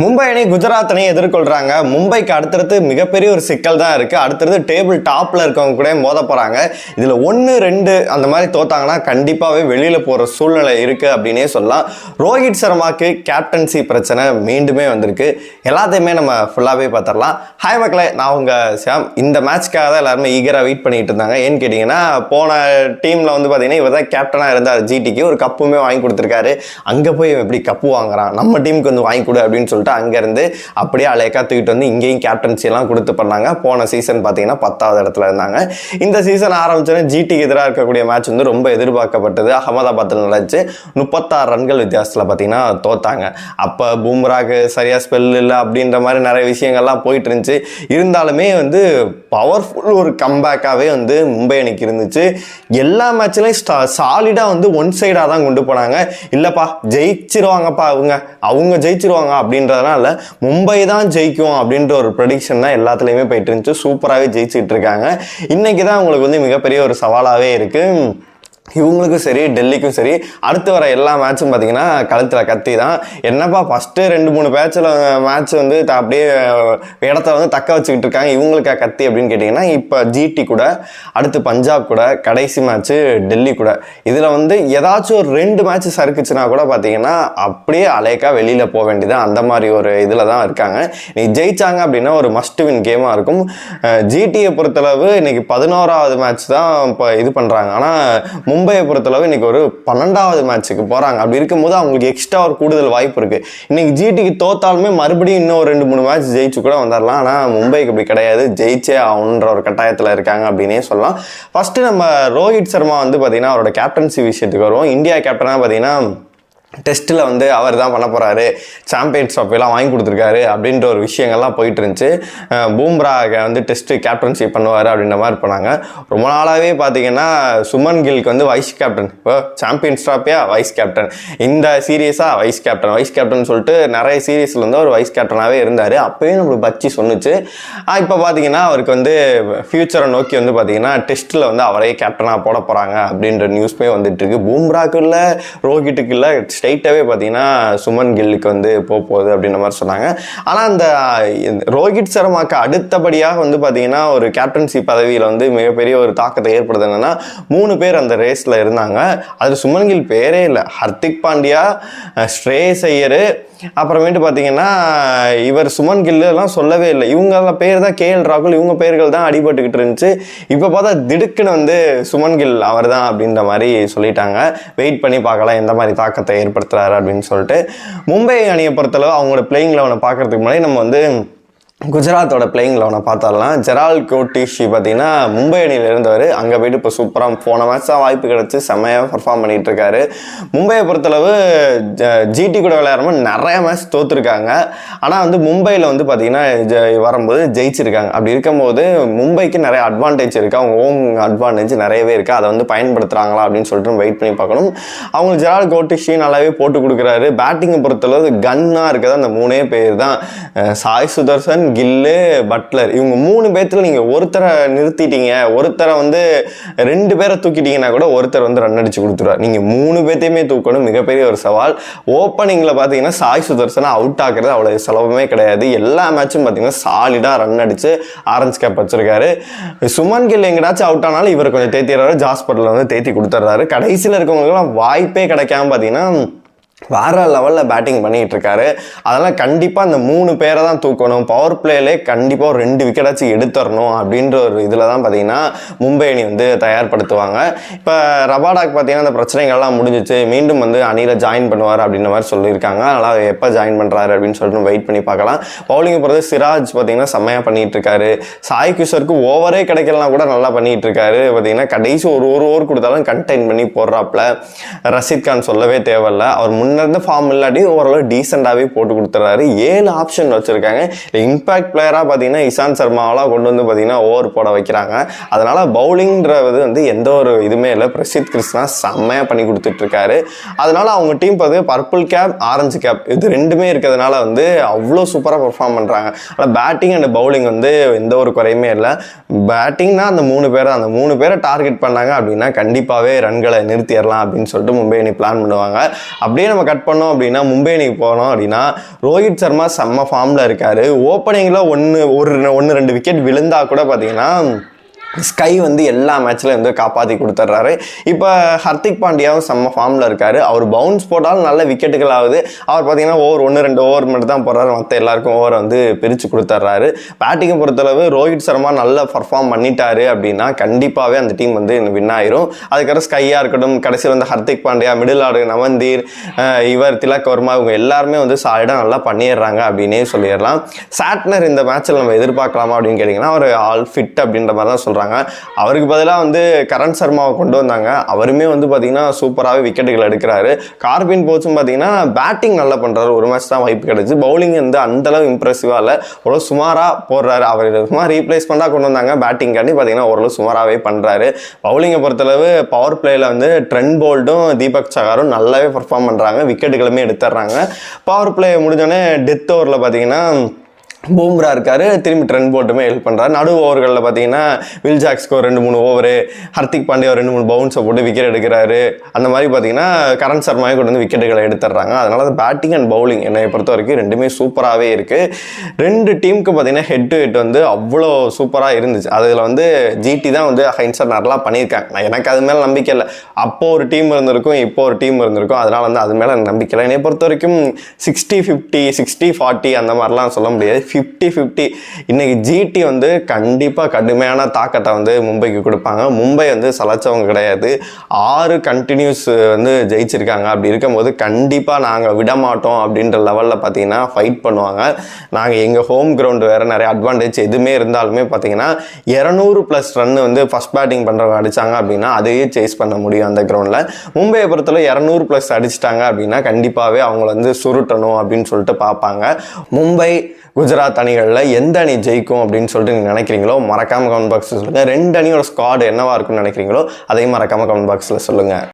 மும்பை அணி குஜராத் அணியை எதிர்கொள்கிறாங்க மும்பைக்கு அடுத்தடுத்து மிகப்பெரிய ஒரு சிக்கல் தான் இருக்குது அடுத்தடுத்து டேபிள் டாப்பில் இருக்கவங்க கூட மோத போகிறாங்க இதில் ஒன்று ரெண்டு அந்த மாதிரி தோத்தாங்கன்னா கண்டிப்பாகவே வெளியில் போகிற சூழ்நிலை இருக்குது அப்படின்னே சொல்லலாம். ரோஹித் சர்மாக்கு கேப்டன்சி பிரச்சனை மீண்டுமே வந்திருக்கு. எல்லாத்தையுமே நம்ம ஃபுல்லாகவே பார்த்துடலாம். ஹாய் மக்களே நான் உங்கள் சாம் இந்த மேட்ச்க்காக தான் எல்லாருமே ஈகராக வெயிட் பண்ணிட்டு இருந்தாங்க. ஏன்னு கேட்டிங்கன்னா போன டீமில் வந்து பார்த்தீங்கன்னா இவர் தான் கேப்டனாக இருந்தார் ஜிடிக்கு ஒரு கப்புமே வாங்கி கொடுத்துருக்காரு. அங்கே போய் எப்படி கப்பு வாங்குறான்? நம்ம டீமுக்கு வந்து வாங்கி கொடு அப்படின்னு சொல்லிட்டு அங்கேருந்து அப்படியே அலேக்கா தூக்கிட்டு வந்து இங்கேயும் கேப்டன்சி எல்லாம் கொடுத்து பண்ணாங்க. போன சீசன் பார்த்தீங்கன்னா பத்தாவது இடத்துல இருந்தாங்க. இந்த சீசன் ஆரம்பிச்சோன்னா ஜிடிக்கு எதிராக இருக்கக்கூடிய மேட்ச் வந்து ரொம்ப எதிர்பார்க்கப்பட்டது. அகமதாபாத்தில் நடந்துச்சு. முப்பத்தாறு ரன்கள் வித்தியாசத்தில் பார்த்தீங்கன்னா தோத்தாங்க. அப்போ பூம்ராக்கு சரியாக ஸ்பெல் இல்லை அப்படின்ற மாதிரி நிறைய விஷயங்கள்லாம் போயிட்டு இருந்துச்சு. இருந்தாலுமே வந்து பவர்ஃபுல் ஒரு கம்பேக்காகவே வந்து மும்பை அணிக்கு இருந்துச்சு. எல்லா மேட்ச்லையும் ஸ்டா சாலிடாக வந்து ஒன் சைடாக தான் கொண்டு போனாங்க. இல்லைப்பா ஜெயிச்சிருவாங்கப்பா அவங்க. அவங்க ஜெயிச்சிருவாங்க அப்படின்றதுனால மும்பை தான் ஜெயிக்கும் அப்படின்ற ஒரு ப்ரெடிக்ஷன் தான் எல்லாத்துலேயுமே போயிட்டு இருந்துச்சு. சூப்பராகவே ஜெயிச்சுட்டு இருக்காங்க. இன்னைக்கு தான் அவங்களுக்கு வந்து மிகப்பெரிய ஒரு சவாலாகவே இருக்குது இவங்களுக்கும் சரி டெல்லிக்கும் சரி அடுத்து வர எல்லா மேட்சும் பார்த்தீங்கன்னா கழுத்தில் கத்தி தான். என்னப்பா ஃபஸ்ட்டு ரெண்டு மூணு மேட்ச்சில் மேட்ச் வந்து அப்படியே இடத்த வந்து தக்க வச்சுக்கிட்டு இருக்காங்க. இவங்களுக்கா கத்தி அப்படின்னு கேட்டிங்கன்னா இப்போ ஜிடி கூட அடுத்து பஞ்சாப் கூட கடைசி மேட்ச்சு டெல்லி கூட. இதில் வந்து ஏதாச்சும் ஒரு ரெண்டு மேட்ச் சறுக்குச்சுன்னா கூட பார்த்தீங்கன்னா அப்படியே அலேக்கா வெளியில் போக வேண்டியது அந்த மாதிரி ஒரு இதில் தான் இருக்காங்க. நீ ஜெயிச்சாங்க அப்படின்னா ஒரு மஸ்ட் வின் கேமாக இருக்கும். ஜிடியை பொறுத்தளவு இன்றைக்கி பதினோராவது மேட்ச் தான் இப்போ இது பண்ணுறாங்க ஆனால் மும்பையை பொறுத்தளவு இன்னைக்கு ஒரு பன்னெண்டாவது மேட்ச்சுக்கு போகிறாங்க அப்படி இருக்கும்போது அவங்களுக்கு எக்ஸ்ட்ரா ஒரு கூடுதல் வாய்ப்பு இருக்குது இன்னைக்கு ஜிடிக்கு தோத்தாலுமே மறுபடியும் இன்னும் ஒரு ரெண்டு மூணு மேட்ச் ஜெயிச்சு கூட வந்துடலாம் ஆனால் மும்பைக்கு அப்படி கிடையாது. ஜெயிச்சே ஆகணுன்ற ஒரு கட்டாயத்தில் இருக்காங்க அப்படின்னே சொல்லலாம். ஃபஸ்ட்டு நம்ம ரோஹித் சர்மா வந்து பார்த்தீங்கன்னா அவரோட கேப்டன்சி விஷயத்துக்கு வருவோம். இந்தியா கேப்டனாக பார்த்தீங்கன்னா டெஸ்ட்டில் வந்து அவர் தான் பண்ண போகிறாரு சாம்பியன்ஸ் ட்ராஃபிலாம் வாங்கி கொடுத்துருக்காரு அப்படின்ற ஒரு விஷயங்கள்லாம் போயிட்டு இருந்துச்சு. பூம்ராக வந்து டெஸ்ட்டு கேப்டன்ஷிப் பண்ணுவார் அப்படின்ற மாதிரி பண்ணாங்க. ரொம்ப நாளாகவே பார்த்தீங்கன்னா சுமன் கில்க்கு வந்து வைஸ் கேப்டன் இப்போ சாம்பியன்ஸ் ட்ராஃபியா வைஸ் கேப்டன் இந்த சீரியஸாக வைஸ் கேப்டன் வைஸ் கேப்டன் சொல்லிட்டு நிறைய சீரியஸில் வந்து அவர் வைஸ் கேப்டனாகவே இருந்தார். அப்போயும் நம்மளுக்கு பச்சி சொன்னுச்சு. இப்போ பார்த்தீங்கன்னா அவருக்கு வந்து ஃப்யூச்சரை நோக்கி வந்து பார்த்தீங்கன்னா டெஸ்ட்டில் வந்து அவரே கேப்டனாக போட போகிறாங்க அப்படின்ற நியூஸ்மே வந்துட்டு இருக்கு. பூம்ராக்கு இல்லை ரோஹிட்டுக்கு இல்லை ஸ்ட்ரைட்டாகவே பார்த்தீங்கன்னா சுமன் கில்லுக்கு வந்து போக போகுது அப்படின்ற மாதிரி சொன்னாங்க. ஆனால் அந்த ரோஹித் சர்மாக்கு அடுத்தபடியாக வந்து பார்த்தீங்கன்னா ஒரு கேப்டன்சி பதவியில் வந்து மிகப்பெரிய ஒரு தாக்கத்தை ஏற்படுது என்னென்னா மூணு பேர் அந்த ரேஸில் இருந்தாங்க. அதில் சுமன் கில் பேரே இல்லை. ஹர்திக் பாண்டியா அஹ் ஸ்ரேயஸ் ஐயர் அப்புறமேட்டு பார்த்தீங்கன்னா இவர் சுமன் கில்லு எல்லாம் சொல்லவே இல்லை. இவங்க பேர் தான் கே எல் ராகுல். இவங்க பேர்கள் தான் அடிபட்டுக்கிட்டு இருந்துச்சு. இப்போ பார்த்தா திடுக்குன்னு வந்து சுமன் கில் அவர் தான் அப்படின்ற மாதிரி சொல்லிட்டாங்க. வெயிட் பண்ணி பார்க்கலாம். எந்த மாதிரி தாக்கத்தை ஏற்படுத்துறாரு அப்படின்னு சொல்லிட்டு மும்பை அணியை பொறுத்தளவு அவங்களோட பிளேயிங் லெவனை பார்க்குறதுக்கு முன்னாடி நம்ம வந்து குஜராத்தோட பிளேயிங் லெவனை பார்த்தாலாம். ஜெரால் கோட்டிஷி பார்த்தீங்கன்னா மும்பை அணியில் இருந்தவர். அங்கே போயிட்டு இப்போ சூப்பராக போன மேட்ச் தான் வாய்ப்பு கிடச்சி செம்மையாக பர்ஃபார்ம் பண்ணிட்டு இருக்காரு. மும்பையை பொறுத்தளவு ஜிடி கூட விளையாடும்போது நிறைய மேட்ச் தோற்றுருக்காங்க ஆனால் வந்து மும்பையில் வந்து பார்த்தீங்கன்னா வரும்போது ஜெயிச்சிருக்காங்க. அப்படி இருக்கும்போது மும்பைக்கு நிறைய அட்வான்டேஜ் இருக்குது அவங்க ஓம் அட்வான்டேஜ் நிறையவே இருக்குது அதை வந்து பயன்படுத்துகிறாங்களா அப்படின்னு சொல்லிட்டு வெயிட் பண்ணி பார்க்கணும். அவங்க ஜெரால் கோட்டிஷி நல்லாவே போட்டு கொடுக்குறாரு. பேட்டிங்கை பொறுத்தளவு கன்னாக இருக்கிறது அந்த மூணே பேர் தான். Sai Sudharsan Gill Buttler. இவங்க மூணு பேர்த்தில் நீங்கள் ஒருத்தரை நிறுத்திட்டீங்க ஒருத்தரை வந்து ரெண்டு பேரை தூக்கிட்டீங்கன்னா கூட ஒருத்தர் வந்து ரன் அடிச்சு கொடுத்துருவார். நீங்கள் மூணு பேர்த்தையுமே தூக்கணும் மிகப்பெரிய ஒரு சவால். ஓப்பனிங்கில் பார்த்தீங்கன்னா சாய் சுதர்சனை அவுட் ஆக்குறது அவ்வளோ சுலபமே கிடையாது. எல்லா மேட்சும் பார்த்தீங்கன்னா சாலிடாக ரன் அடித்து ஆரஞ்சு கேப் வச்சிருக்காரு. சுமன் கில் எங்கடாச்சும் அவுட் ஆனாலும் இவர் கொஞ்சம் தேத்திடுறாரு. ஜாஸ்பட்டில் வந்து தேத்தி கொடுத்துட்றாரு. கடைசியில் இருக்கவங்களுக்குலாம் வாய்ப்பே கிடைக்காம பார்த்தீங்கன்னா வேற லெவலில் பேட்டிங் பண்ணிகிட்டு இருக்காரு அதெல்லாம் கண்டிப்பாக அந்த மூணு பேரை தான் தூக்கணும். பவர் பிளேலே கண்டிப்பாக ஒரு ரெண்டு விக்கெட்டாச்சும் எடுத்துடணும் அப்படின்ற ஒரு இதில் தான் பார்த்தீங்கன்னா மும்பை அணி வந்து தயார்படுத்துவாங்க. இப்போ ரபாடாக் பார்த்தீங்கன்னா அந்த பிரச்சனைகள்லாம் முடிஞ்சிச்சு. மீண்டும் வந்து அணியில் ஜாயின் பண்ணுவார் அப்படின்ற மாதிரி சொல்லியிருக்காங்க. அதனால் எப்போ ஜாயின் பண்ணுறாரு அப்படின்னு சொல்லிட்டு வெயிட் பண்ணி பார்க்கலாம். பவுலிங் போகிறது சிராஜ் பார்த்தீங்கன்னா செம்மையாக பண்ணிகிட்டு இருக்காரு சாய் கிஷோருக்கு ஓவரே கிடைக்கலாம் கூட நல்லா பண்ணிகிட்டு இருக்காரு பார்த்தீங்கன்னா கடைசி ஒரு ஒரு ஓவர் கொடுத்தாலும் கண்டெயின் பண்ணி போடுறாப்புல. ரஷீத் கான் சொல்லவே தேவையில்ல. அவர் முன் இருந்த ஃபார்ம் இல்லாட்டி ஓரளவு டீசெண்டாகவே போட்டு கொடுத்துறாரு. ஏழு ஆப்ஷன் வச்சுருக்காங்க. இம்பாக்ட் பிளேயராக பார்த்தீங்கன்னா இசாந்த் சர்மாவெல்லாம் கொண்டு வந்து பார்த்தீங்கன்னா ஓவர் போட வைக்கிறாங்க. அதனால் பவுலிங்கிறது வந்து எந்த ஒரு இதுவுமே இல்லை. பிரசித் கிருஷ்ணா செம்மையாக பண்ணி கொடுத்துட்ருக்காரு. அதனால் அவங்க டீம் பார்த்து பர்பிள் கேப் ஆரஞ்சு கேப் இது ரெண்டுமே இருக்கிறதுனால வந்து அவ்வளோ சூப்பராக பெர்ஃபார்ம் பண்ணுறாங்க ஆனால் பேட்டிங் அண்ட் பவுலிங் வந்து எந்த ஒரு குறையுமே இல்லை. பேட்டிங்னா அந்த மூணு பேரை அந்த மூணு பேரை டார்கெட் பண்ணாங்க அப்படின்னா கண்டிப்பாகவே ரன்களை நிறுத்திடலாம் அப்படின்னு சொல்லிட்டு மும்பை அணி பிளான் பண்ணுவாங்க. அப்படியே நம்ம கட் பண்ணோம் அப்படின்னா மும்பை அணிக்கு போனோம் அப்படின்னா ரோஹித் சர்மா செம்ம ஃபார்மில் இருக்கார். ஓப்பனிங்கில் ஒன்று ஒரு ஒன்று ரெண்டு விக்கெட் விழுந்தா கூட பார்த்தீங்கன்னா ஸ்கை வந்து எல்லா மேட்ச்லையும் வந்து காப்பாற்றி கொடுத்துட்றாரு. இப்போ ஹர்திக் பாண்டியாவும் செம்ம ஃபார்மில் இருக்கார். அவர் பவுன்ஸ் போட்டாலும் நல்ல விக்கெட்டுகள் ஆகுது அவர் பார்த்தீங்கன்னா ஓவர் ஒன்று ரெண்டு ஓவர் மட்டும் தான் போடுறாரு. மற்ற எல்லாருக்கும் ஓவரை வந்து பிரித்து கொடுத்துட்றாரு. பேட்டிங்கை பொறுத்தளவு ரோஹித் சர்மா நல்லா பர்ஃபார்ம் பண்ணிட்டாரு அப்படின்னா கண்டிப்பாகவே அந்த டீம் வந்து வின் ஆயிரும். அதுக்கப்புறம் ஸ்கையாக இருக்கட்டும் கடைசியில் வந்து ஹர்திக் பாண்டியா மிடில் ஆர்டர் நவந்தீர் இவர் திலக் வர்மா இவங்க எல்லாருமே வந்து சாலிடாக நல்லா பண்ணிடுறாங்க அப்படின்னே சொல்லிடலாம். சாட்னர் இந்த மேட்ச்சில் நம்ம எதிர்பார்க்கலாமா அப்படின்னு கேட்டிங்கன்னா அவர் ஆல் ஃபிட் அப்படின்ற மாதிரி தான் சொல்கிறாங்க அவருக்கு பதிலாக வந்து கரண் சர்மாவை கொண்டு வந்தாங்க. அவருமே வந்து பார்த்திங்கன்னா சூப்பராகவே விக்கெட்டுகள் எடுக்கிறாரு. கார்பின் போச்சும் பார்த்தீங்கன்னா பேட்டிங் நல்லா பண்ணுறாரு ஒரு மேட்ச் தான் வாய்ப்பு கிடச்சி. பவுலிங் வந்து அந்தளவு இம்ப்ரெசிவாக இல்லை. அவ்வளோ சுமாராக போடுறாரு. அவர் சும்மா ரீப்ளேஸ் பண்ணால் கொண்டு வந்தாங்க. பேட்டிங் காண்டி பார்த்தீங்கன்னா ஓரளவு சுமாராகவே பண்ணுறாரு பவுலிங்கை பொறுத்தளவு பவர் பிளேயில் வந்து ட்ரெண்ட் போல்டும் தீபக் சகாரும் நல்லாவே பர்ஃபார்ம் பண்ணுறாங்க விக்கெட்டுகளுமே எடுத்துடுறாங்க. பவர் பிளே முடிஞ்சோடனே டெத் ஓவரில் பார்த்தீங்கன்னா பூம்ரா இருக்கார். திரும்பி ட்ரெண்ட் போட்டுமே ஹெல்ப் பண்ணுறாரு நடு ஓவர்களில் பார்த்தீங்கன்னா வில் ஜாக்ஸ்க்கு ஒரு ரெண்டு மூணு ஓவரு ஹர்திக் பாண்டியா ஒரு ரெண்டு மூணு பவுன்ஸை போட்டு விக்கெட் எடுக்கிறாரு. அந்த மாதிரி பார்த்தீங்கன்னா கரண் சர்மாவே கொண்டு வந்து விக்கெட்டுகளை எடுத்துடுறாங்க. அதனால பேட்டிங் அண்ட் பவுலிங் என்னை பொறுத்த வரைக்கும் ரெண்டுமே சூப்பராகவே இருக்குது ரெண்டு டீமுக்கு பார்த்தீங்கன்னா ஹெட் டு ஹெட் வந்து அவ்வளோ சூப்பராக இருந்துச்சு. அதில் வந்து ஜிடி தான் வந்து ஹைன்சர் நல்லா பண்ணியிருக்காங்க. நான் எனக்கு அது மேலே நம்பிக்கை இல்லை. அப்போ ஒரு டீம் இருந்திருக்கும் இப்போ ஒரு டீம் இருந்திருக்கும். அதனால் வந்து அது மேலே நம்பிக்கை இல்லை. என்னை பொறுத்த வரைக்கும் சிக்ஸ்டி ஃபிஃப்டி சிக்ஸ்டி ஃபார்ட்டி அந்த மாதிரிலாம் சொல்ல முடியாது. ஃபிஃப்டி ஃபிஃப்டி இன்றைக்கி ஜிடி வந்து கண்டிப்பாக கடுமையான தாக்கத்தை வந்து மும்பைக்கு கொடுப்பாங்க. மும்பை வந்து சலைச்சவங்க கிடையாது. ஆறு கண்டினியூஸ் வந்து ஜெயிச்சிருக்காங்க. அப்படி இருக்கும்போது கண்டிப்பாக நாங்கள் விட மாட்டோம் அப்படின்ற லெவலில் பார்த்தீங்கன்னா ஃபைட் பண்ணுவாங்க. நாங்கள் எங்கள் ஹோம் கிரவுண்டு வேறு நிறைய அட்வான்டேஜ் எதுவுமே இருந்தாலுமே பார்த்தீங்கன்னா இரநூறு ப்ளஸ் ரன் வந்து ஃபஸ்ட் பேட்டிங் பண்ணுறவங்க அடித்தாங்க அப்படின்னா அதையே சேஸ் பண்ண முடியும் அந்த கிரவுண்டில் மும்பையை பொறுத்தவரை இரநூறு ப்ளஸ் அடிச்சிட்டாங்க அப்படின்னா கண்டிப்பாகவே அவங்கள வந்து சுருட்டணும் அப்படின்னு சொல்லிட்டு பார்ப்பாங்க. மும்பை குஜராத் அணிகளில் எந்த அணி ஜெயிக்கும் அப்படின்னு சொல்லிட்டு நீங்கள் நினைக்கிறீங்களோ மறக்காமல் கமெண்ட் பாக்ஸில் சொல்லுங்கள் ரெண்டு அணியோட ஸ்குவாட் என்னவாக இருக்கும்னு நினைக்கிறீங்களோ அதையும் மறக்காமல் கமெண்ட் பாக்ஸில் சொல்லுங்கள்